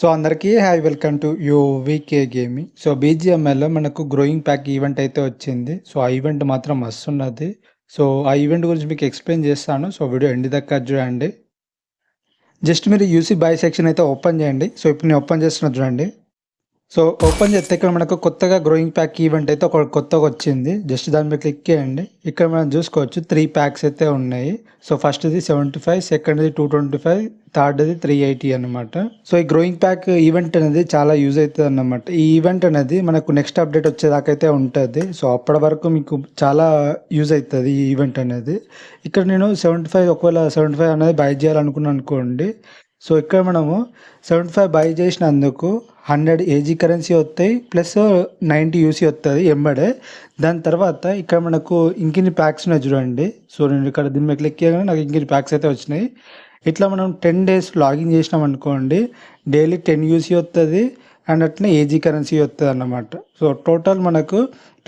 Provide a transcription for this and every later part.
So అందరికీ hi welcome to UVK gaming. So బీజిఎంఎల్లో మనకు growing pack event అయితే వచ్చింది. సో ఆ ఈవెంట్ మాత్రం వస్తున్నది సో ఆ ఈవెంట్ గురించి మీకు ఎక్స్ప్లెయిన్ చేస్తాను. సో వీడియో ఎండి దక్క చూడండి. జస్ట్ మీరు యూసీ బై సెక్షన్ అయితే ఓపెన్ చేయండి. సో ఇప్పుడు నేను ఓపెన్ చేస్తున్నా చూడండి. సో ఓపెన్ చేస్తే ఇక్కడ మనకు కొత్తగా గ్రోయింగ్ ప్యాక్ ఈవెంట్ అయితే ఒక కొత్తగా వచ్చింది. జస్ట్ దాని మీద క్లిక్ చేయండి. ఇక్కడ మనం చూసుకోవచ్చు త్రీ ప్యాక్స్ అయితే ఉన్నాయి. సో ఫస్ట్ది సెవెంటీ ఫైవ్ సెకండ్ది టూ ట్వంటీ ఫైవ్ థర్డ్ది త్రీ ఎయిటీ అనమాట సో ఈ గ్రోయింగ్ ప్యాక్ ఈవెంట్ అనేది చాలా యూజ్ అవుతుంది అన్నమాట. ఈ ఈవెంట్ అనేది మనకు నెక్స్ట్ అప్డేట్ వచ్చేదాకా అయితే ఉంటుంది. సో అప్పటి వరకు మీకు చాలా యూజ్ అవుతుంది ఈ ఈవెంట్ అనేది. ఇక్కడ నేను సెవెంటీ ఫైవ్ ఒకవేళ సెవెంటీ ఫైవ్ అనేది బై చేయాలనుకున్నాను అనుకోండి సో ఇక్కడ మనము సెవెంటీ ఫైవ్ బై చేసినందుకు హండ్రెడ్ ఏజీ కరెన్సీ వస్తాయి ప్లస్ నైంటీ యూసీ వస్తుంది ఎంబడే దాని తర్వాత ఇక్కడ మనకు ఇంకిన్ని ప్యాక్స్ ఉన్నాయి చూడండి. సో నేను ఇక్కడ దీని మీద క్లిక్ చేయగానే నాకు ఇంకిన్ని ప్యాక్స్ అయితే వచ్చినాయి. ఇట్లా మనం టెన్ డేస్ లాగిన్ చేసినాం అనుకోండి డైలీ టెన్ యూసీ వస్తుంది అండ్ అట్లనే ఏజీ కరెన్సీ వస్తుంది అన్నమాట సో టోటల్ మనకు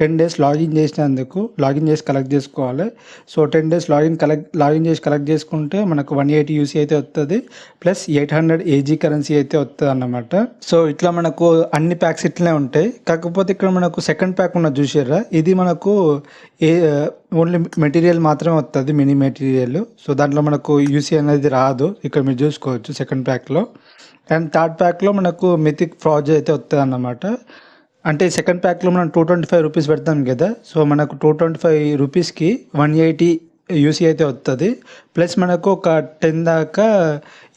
టెన్ డేస్ లాగిన్ చేసినందుకు లాగిన్ చేసి కలెక్ట్ చేసుకోవాలి. So ten days login collect login చేసి కలెక్ట్ చేసుకుంటే మనకు వన్ ఎయిటీ యూసీ అయితే వస్తుంది plus eight hundred AG currency అయితే వస్తుంది అన్నమాట. సో ఇట్లా మనకు అన్ని ప్యాక్స్ ఇట్లనే ఉంటాయి. కాకపోతే ఇక్కడ మనకు సెకండ్ ప్యాక్ ఉన్న చూసారా ఇది మనకు ఏ ఓన్లీ మెటీరియల్ మాత్రమే వస్తుంది మినీ మెటీరియల్ సో దాంట్లో మనకు యూసీ అనేది రాదు. ఇక్కడ మీరు చూసుకోవచ్చు సెకండ్ ప్యాక్లో అండ్ థర్డ్ ప్యాక్లో మనకు మిథిక్ ఫ్రాజ్ అయితే వస్తుంది అన్నమాట అంటే సెకండ్ ప్యాక్లో మనం టూ ట్వంటీ ఫైవ్ రూపీస్ పెడతాం కదా. సో మనకు టూ ట్వంటీ ఫైవ్ రూపీస్కి వన్ ఎయిటీ యూసీ అయితే వస్తుంది ప్లస్ మనకు ఒక టెన్ దాకా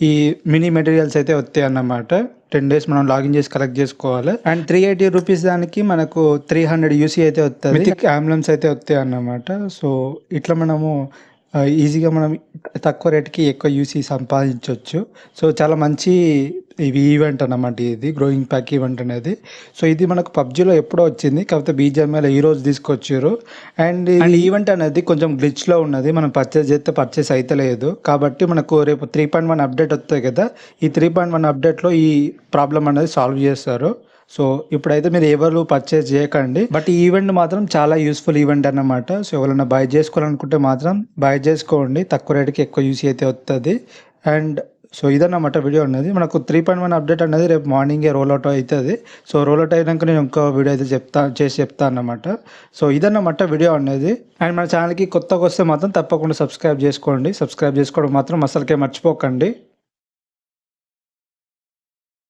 ఈ మినీ మెటీరియల్స్ అయితే వస్తాయి అన్నమాట. టెన్ డేస్ మనం లాగిన్ చేసి కలెక్ట్ చేసుకోవాలి. అండ్ త్రీ ఎయిటీ రూపీస్ దానికి మనకు త్రీ హండ్రెడ్ యూసీ అయితే వస్తుంది అంబులెన్స్ అయితే వస్తాయి అన్నమాట. సో ఇట్లా మనము ఈజీగా మనం తక్కువ రేట్కి ఎక్కువ యూసీ సంపాదించవచ్చు సో చాలా మంచి ఇవి ఈవెంట్ అన్నమాట ఇది గ్రోయింగ్ ప్యాక్ ఈవెంట్ అనేది. సో ఇది మనకు పబ్జీలో ఎప్పుడో వచ్చింది కాకపోతే బీజేఎంఎల్ ఈ రోజు తీసుకొచ్చారు. అండ్ ఈవెంట్ అనేది కొంచెం గ్లిచ్లో ఉన్నది మనం పర్చేస్ చేస్తే పర్చేస్ అయితే లేదు. కాబట్టి మనకు రేపు త్రీ పాయింట్ వన్ అప్డేట్ వస్తాయి కదా ఈ త్రీ పాయింట్ వన్ అప్డేట్లో ఈ ప్రాబ్లం అనేది సాల్వ్ చేస్తారు. సో ఇప్పుడైతే మీరు ఎవరు పర్చేస్ చేయకండి. బట్ ఈవెంట్ మాత్రం చాలా యూస్ఫుల్ ఈవెంట్ అన్నమాట. సో ఎవరైనా బై చేసుకోవాలనుకుంటే మాత్రం బై చేసుకోండి. తక్కువ రేటుకి ఎక్కువ యూస్ అయితే వస్తుంది అండ్ సో ఇదన్నమాట వీడియో అనేది. మనకు త్రీ పాయింట్ వన్ అప్డేట్ అనేది రేపు మార్నింగే రోల్ అవుట్ అవుతుంది సో రోల్ అవుట్ అయినాక నేను ఇంకో వీడియో అయితే చెప్తా చేసి చెప్తా అన్నమాట. సో ఇదన్నమాట వీడియో అనేది. అండ్ మన ఛానల్కి కొత్తగా వస్తే మాత్రం తప్పకుండా సబ్స్క్రైబ్ చేసుకోండి. సబ్స్క్రైబ్ చేసుకోవడం మాత్రం అసలుకే మర్చిపోకండి.